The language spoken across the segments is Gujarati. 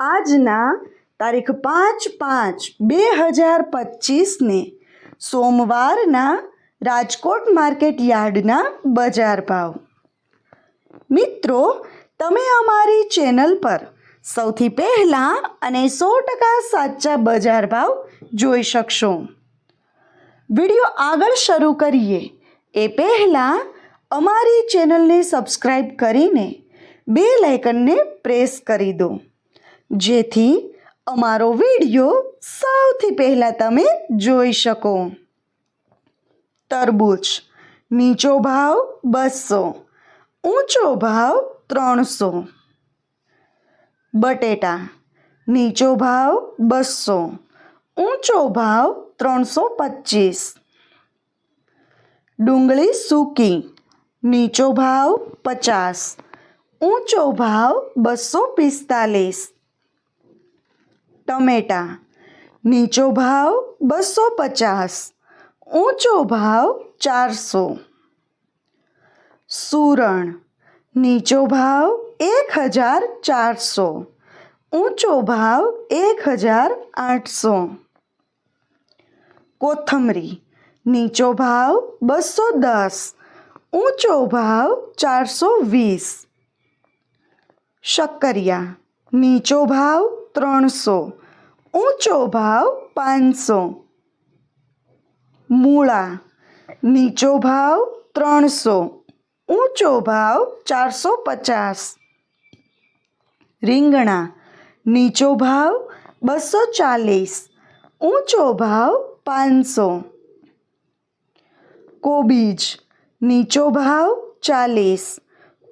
આજના તારીખ પાંચ પાંચ બે હજાર પચીસને સોમવારના રાજકોટ માર્કેટ યાર્ડના બજાર ભાવ. મિત્રો, તમે અમારી ચેનલ પર સૌથી પહેલાં અને સો ટકા સાચા બજાર ભાવ જોઈ શકશો. વીડિયો આગળ શરૂ કરીએ. એ પહેલાં અમારી ચેનલને સબસ્ક્રાઈબ કરીને બે લાઇકનને પ્રેસ કરી દો. જેથી અમારો વીડિયો સૌથી પહેલાં તમે જોઈ શકો. તરબૂચ, નીચો ભાવ બસો, ઊંચો ભાવ ત્રણસો. બટેટા, નીચો ભાવ બસો, ઊંચો ભાવ ત્રણસો પચીસ. ડુંગળી સૂકી, નીચો ભાવ પચાસ, ઊંચો ભાવ બસો પિસ્તાલીસ. ટમેટા નીચો ભાવ બસો પચાસ ઊંચો ભાવ ચારસો સુરણ નીચો ભાવ એક હજાર ચારસો ઊંચો ભાવ એક હજાર આઠસો કોથમરી નીચો ભાવ બસો દસ ઊંચો ભાવ ચારસો વીસ શક્કરિયા નીચો ભાવ ત્રણસો. ઊંચો ભાવ પાંચસો. મૂળા. નીચો ભાવ ત્રણસો. ઊંચો ભાવ ચારસો પચાસ. રીંગણા. નીચો ભાવ બસો ચાલીસ. ઊંચો ભાવ પાંચસો. કોબીજ. નીચો ભાવ ચાલીસ.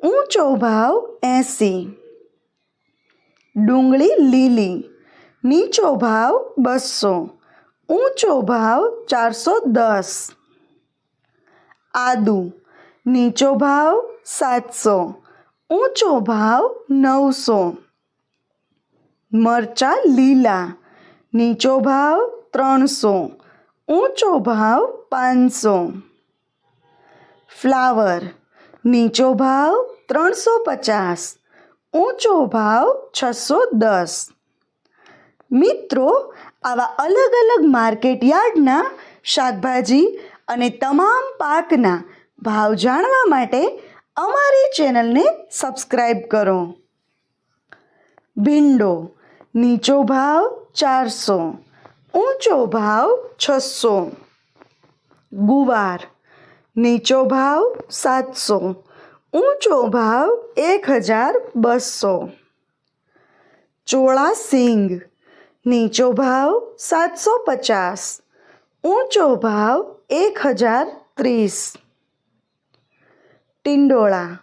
ઊંચો ભાવ એંસી. ડુંગળી લીલી. નીચો ભાવ બસો. ઊંચો ભાવ ચારસો દસ. આદુ. નીચો ભાવ સાતસો. ઊંચો ભાવ નવસો. મરચાં લીલા. નીચો ભાવ ત્રણસો. ઊંચો ભાવ પાંચસો. ફ્લાવર. નીચો ભાવ ત્રણસો પચાસ. ઊંચો ભાવ છસો દસ. મિત્રો, આવા અલગ અલગ માર્કેટ યાર્ડના શાકભાજી અને તમામ પાકના ભાવ જાણવા માટે અમારી ચેનલને સબસ્ક્રાઈબ કરો. ભીંડો, નીચો ભાવ ચારસો, ઊંચો ભાવ છસો. ગુવાર, નીચો ભાવ સાતસો. ઊંચો ભાવ એક હજાર બસો ચોળા સિંગ, નીચો ભાવ સાતસો પચાસ ઊંચો ભાવ એક હજાર ત્રીસ ટિંડોળા,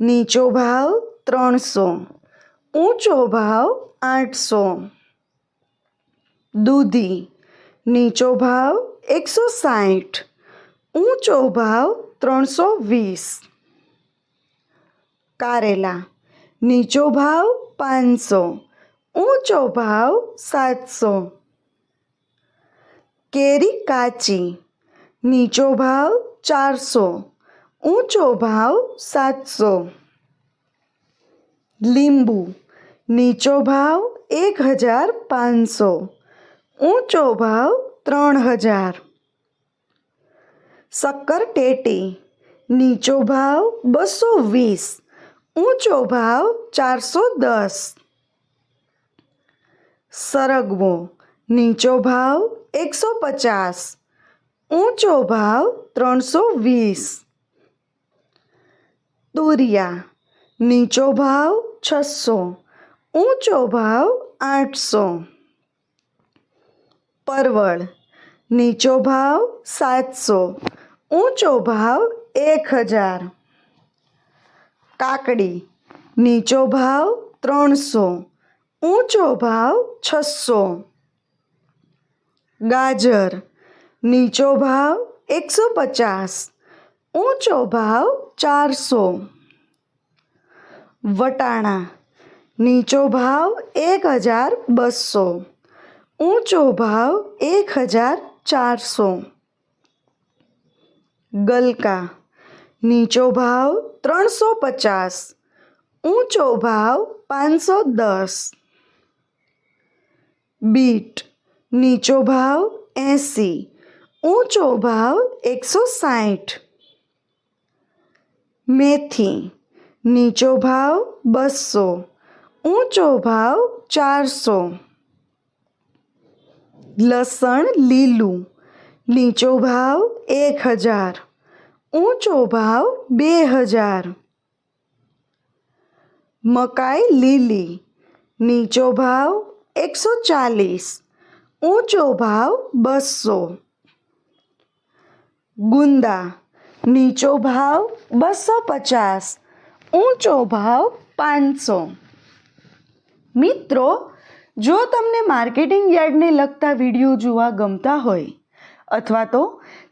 નીચો ભાવ ત્રણસો, ઊંચો ભાવ આઠસો. દૂધી, નીચો ભાવ એકસો સાઠ, ઊંચો ભાવ ત્રણસો વીસ. કારેલા. નીચો ભાવ પાંચસો, ઊંચો ભાવ સાતસો. કેરી કાચી. નીચો ભાવ ચારસો, ઊંચો ભાવ સાતસો. લીંબુ. નીચો ભાવ એક હજાર પાંચસો, ઊંચો ભાવ ત્રણ હજાર. શક્કર ટેટી. નીચો ભાવ બસો વીસ ઊંચો ભાવ ચારસો દસ સરગવો નીચો ભાવ એકસો પચાસ ઊંચો ભાવ ત્રણસો વીસ તુરિયા નીચો ભાવ છસો ઊંચો ભાવ આઠસો પરવળ નીચો ભાવ સાતસો ઊંચો ભાવ એક હજાર કાકડી, નીચો ભાવ ત્રણસો, ઊંચો ભાવ છસો. ગાજર, નીચો ભાવ એકસો પચાસ, ઊંચો ભાવ ચારસો. વટાણા, નીચો ભાવ એક હજાર બસો, ઊંચો ભાવ એક હજાર ચારસો. ગલકા નીચો ભાવ ત્રણસો પચાસ, ઊંચો ભાવ પાંચસો દસ. બીટ, નીચો ભાવ એંસી, ઊંચો ભાવ એકસો સાઠ મેથી, નીચો ભાવ બસો, ઊંચો ભાવ ચારસો. લસણ લીલું, નીચો ભાવ એક હજાર. ઊંચો ભાવ બે હજાર. મકાઈ લીલી, નીચો ભાવ એકસો ચાલીસ, ઊંચો ભાવ બસો. ગુંદા, નીચો ભાવ બસો પચાસ, ઊંચો ભાવ પાંચસો. મિત્રો, જો તમને માર્કેટિંગ યાર્ડને લગતા વીડિયો જોવા ગમતા હોય, અથવા તો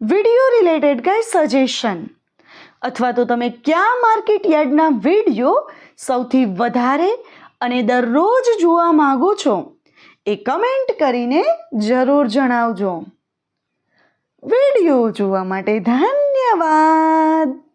વીડિયો રિલેટેડ કંઈ સજેશન અથવા તો તમે કયા માર્કેટ યાર્ડના વીડિયો સૌથી વધારે અને દરરોજ જોવા માગો છો? એ કમેન્ટ કરીને જરૂર જણાવજો. વીડિયો જોવા માટે ધન્યવાદ!